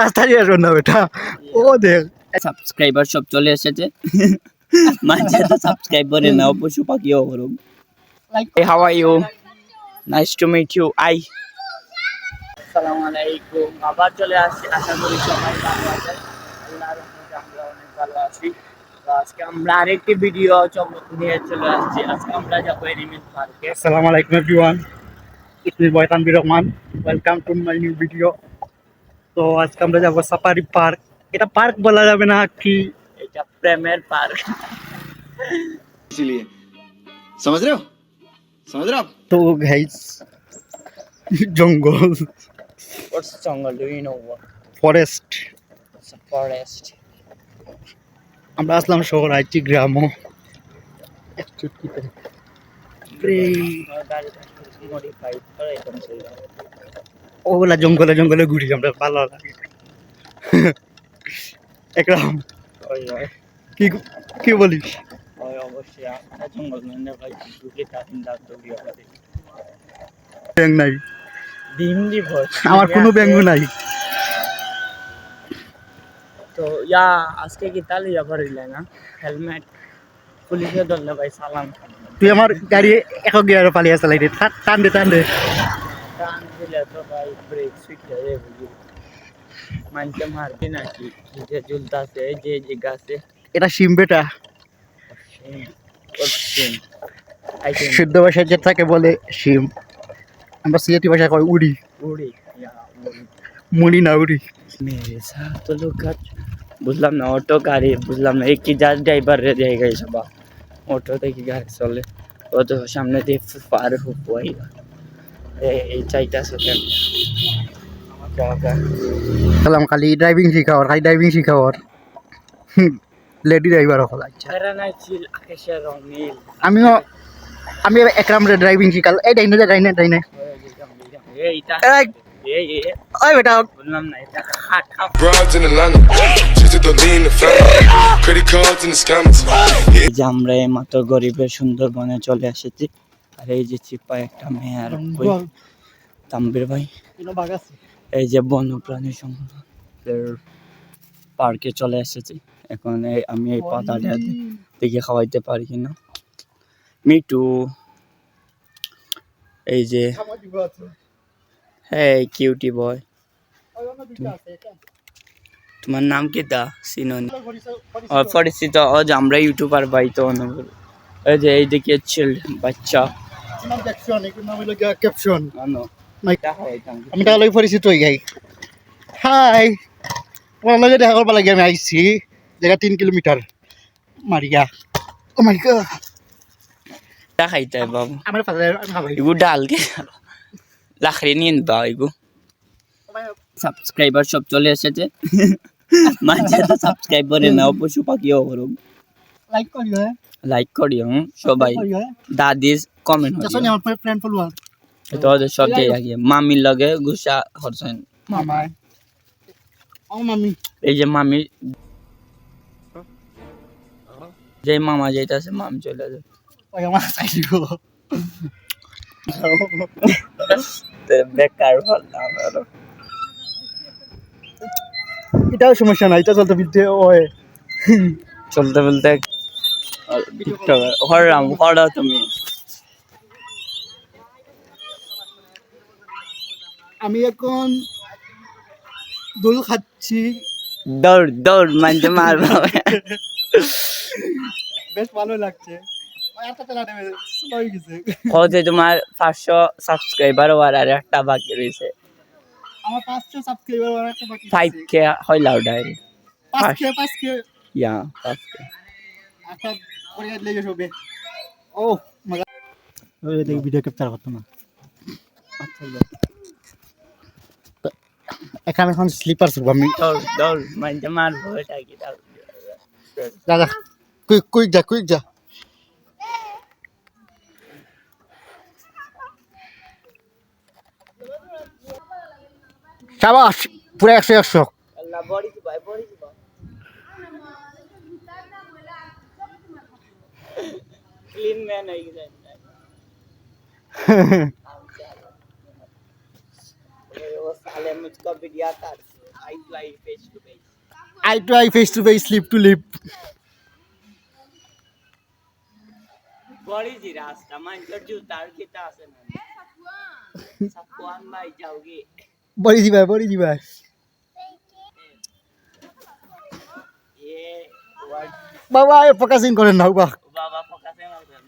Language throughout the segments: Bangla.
রাস্তা দিয়ে আসবেন না বেটা। ও দেখ। সাবস্ক্রাইবার সব চলে এসেছে। মাঝে তো সাবস্ক্রাইব করে নাও পশু পাখিও করুক how are you? Nice to meet you. I. আসসালামু আলাইকুম। আবার চলে আসছি। আশা করি সবাই ভালো আছেন। আল্লাহর রহমতে আমরা অনেক ভালো আছি। তো আজকে আমরা আরেকটি ভিডিও নিয়ে চলে আসছি। আজকে আমরা যাব এনিমেল পার্কে আসসালামু আলাইকুম everyone it's me boy Tanvir Rahman welcome to my new video তো আজকে আমরা যাবো সাফারি পার্ক এটা পার্ক বলা যাবে না কি এটা প্রেমের পার্ক इसीलिए समझ रहे हो समझ रहे हो आप তো গাইস জঙ্গল What's jungle? Do you know what? Forest It's a forest. আমরা আসলাম শহর আইছি গ্রামও এক চুটকিতে মডিফাইড করে এরকম ছিল ওগুলা জঙ্গলে জঙ্গলে ঘুরি আমরা ভালো লাগে একরাম কি কি বলিস? ব্যাং নাই। আমার কোনো ব্যাঙ্গ নাই। তো ইয়া আজকে কি তাহলে যাবার হইলে না? হেলমেট পুলিশে ধরলে ভাই সালাম। তুই আমার গাড়ি একক গিয়ারে পালিয়ে চালাই দে। টান দে টান দে। টান দিলে ব্রেক সুইটা যাবে মাইনটা মারবি নাকি? যে ঝুলতাছে যে যে গাছে। এটা সিম বেটা। শুদ্ধ ভাষায় যে থাকে বলে সিম আমরা সিলেটি ভাষা কয় উড়ি। উড়ি মুড়ি না উড়ি। মেরে সাথ লোক বুঝলাম না অটো গাড়ি বুঝলাম না একই যার ড্রাইভার রে দেয় গাড়ি সবা অটো থেকে গাড়ি চলে? ও সামনে দিয়ে পার হুপ এই চাইটা সেকেন্ড সালাম খালি ড্রাইভিং শিখাওয়ার খালি ড্রাইভিং শিখাওয়ার লেডি ড্রাইভার হল আচ্ছা আমিও আমি একরাম রে ড্রাইভিং শিখাল। এই ডাইনে যা ডাইনে ডাইনে ওই বেটা। যে আমরা এই মাত্র গরিবের সুন্দরবনে চলে এসেছি। আর এই যে চিপা একটা মেয়ে আর তাম্বির ভাই। এই যে বন্যপ্রাণী সংগ্রহের পার্কে চলে এসেছি। এখন এই আমি এই পাতাটা দেখে খাওয়াইতে পারি কিনা মিটু এই যে হ্যাঁ কিউটি বয়। তোমার নাম কি দা সিনোনি। অপরিচিত ও যে আমরা ইউটিউবার ভাই তো এই যে এই দিকে ছিল বাচ্চা। ক্যাপশন আনো নাই। এটা খাওয়াইতাম আমি তাহলে পরিচিত হয়ে যাই হাই তোমার লগে দেখা করবা লাগে আমি আইছি। জায়গা তিন কিলোমিটার। মারিয়া ও মাই গড এটা খাইতে বাবু। আমার পাশে আমি ইগু ডাল কে লাখড়ি নিন বা ইগু সাবস্ক্রাইবার সব চলে এসেছে। মাঝে তো সাবস্ক্রাইব করে নাও পশু পাখিও করুক লাইক করি হ্যাঁ। লাইক করি হুম সবাই করি হ্যাঁ। দাদি কমেন্ট নি আমার ফ্রেন্ড ফলোয়ার তো ওদের সব দিয়ে রাখি মামির লগে গুসা করছেন। মামা। ও মামি। এই যে মামি। যে মামা যাইতাছে মামি চলে যায় ওই আমার চাইব বেকার বললাম আরও। এটাও সমস্যা নাই এটা চলতে ফিরতে ওই চলতে বলতে টিকটকার হরাম হরা তুমি। আমি এখন দোল খাচ্ছি। দৌড় দৌড় মানতে মারবো। বেশ ভালো লাগছে। ওই একটা চালা নেবে স্লো গেছে। হচ্ছে তোমার পাঁচশো সাবস্ক্রাইবার হওয়ার আর একটা বাকি রয়েছে। আমার পাঁচশো সাবস্ক্রাইবার আর একটা বাকি ফাইভ কে হয় লাউডাই পাঁচ কে পাঁচ কে ইয়া পাঁচ কে একটা লেগে সবে ও মজা। ওই দেখি ভিডিও ক্যাপচার করতো না। এখানে এখন স্লিপার শুরু আমি। দৌড় দৌড় মানতে মারবো এটা কি? দৌড় যা যা কুইক কুইক যা কুইক যা। সাবাস পুরো একশো একশো। Eye, face to face. Eye to eye face to face lip to lip বড়ি জি রাস্তা মাইন্ডের জুতার কিতা আছে না সাকুয়ান ভাই যাওগে বড়ি দিবা বড়ি দিবা এ ওয়ার্ড বাবা ফোকাসিং করেন না বাবা বাবা ফোকাসে মারবে নামি যাই রে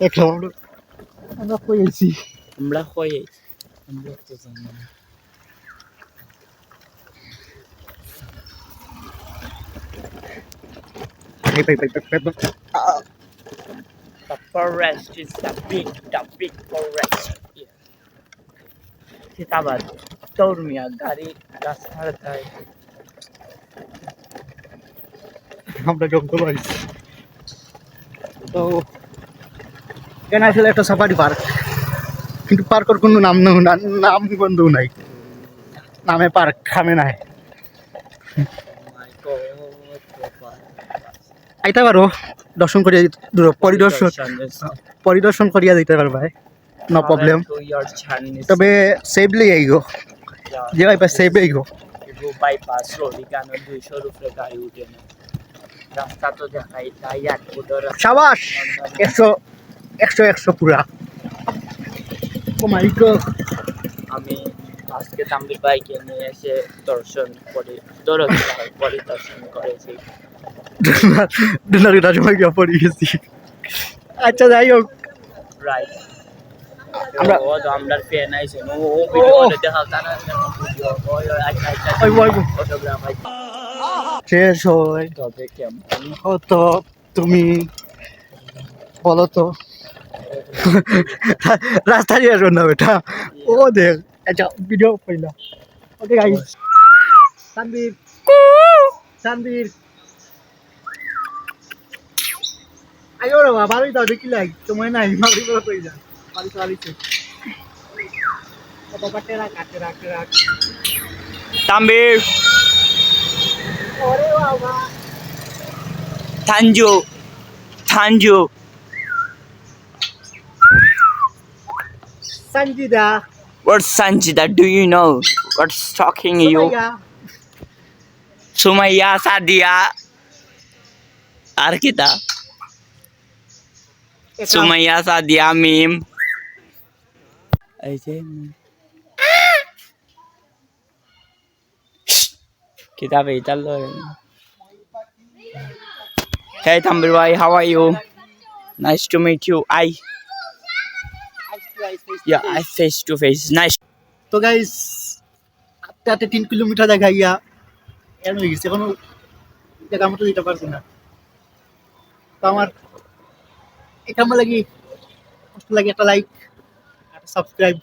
একটা আমরা আমরা কইছি আমরা হয়ে আমরা তো জানি The forest is the big, the big forest. সিতাবাদ তোর মিয়া গাড়ি রাস্তার ধারে আমরা জঙ্গল আইছি। তো এখানে আসলে একটা সাফারি পার্ক কিন্তু পার্কের কোনো নাম নাম বন্ধু নাই। নামে পার্ক খামে নাই। আইতে পারো, দর্শন করিয়া দূর পরিদর্শন পরিদর্শন করিয়া দিতে পারবা নো প্রবলেম তবে সেফলি আইগো। যে ভাই সেফ আইগো। বাইপাস রোড এখানে দুইশোর উপরে গাড়ি উঠে না। রাস্তা তো দেখাই তাই এক ফুটের সাবাস একশো একশো একশো পুরা। ও মাই আমি আজকে তাম্বির বাইকে নিয়ে এসে দর্শন করে দর্শন পরিদর্শন করেছি। ডিনারি রাজমাই গিয়া পড়ে গেছি আচ্ছা যাই হোক। রাইট আমরা- ও তো আমরা ফ্যান ও ও ভিডিও দেখা তারা ভিডিও ওই ওই আচ্ছা আচ্ছা ওই, ওই, ওই। ফটোগ্রাফ শেষ হয়। তবে কেমন? ও তো তুমি বলো তো। রাস্তা দিয়ে আসো না বেটা। ও দেখ আচ্ছা ভিডিও পইলা ওকে গাইস সানবীর। সানবীর। আয়ো রে বাবা বাড়ি দাও দেখি লাগ সময় নাই বাড়ি বড় কই যা বাড়ি তো বাড়িতে বাবা টেরা কাটে রাখে রাখ তাম্বির ওরে বাবা থানজু থানজু Sanjida What's Sanjida? Do you know what's talking you? Sumaiya Sumaya Sadia. আর কিতা একরাম। সুমাইয়া সাদিয়া মিম কিতাবে ইতাল Hey Tambir bhai, how are you? Nice to meet you. I yeah, I face to face. Nice. তো গাইস আটতে তিন কিলোমিটার দেখাইয়া এর হয়ে গেছে এখনও দেখা মতো দিতে পারছি না তো আমার এটা আমার লাগি কষ্ট লাগে একটা লাইক একটা সাবস্ক্রাইব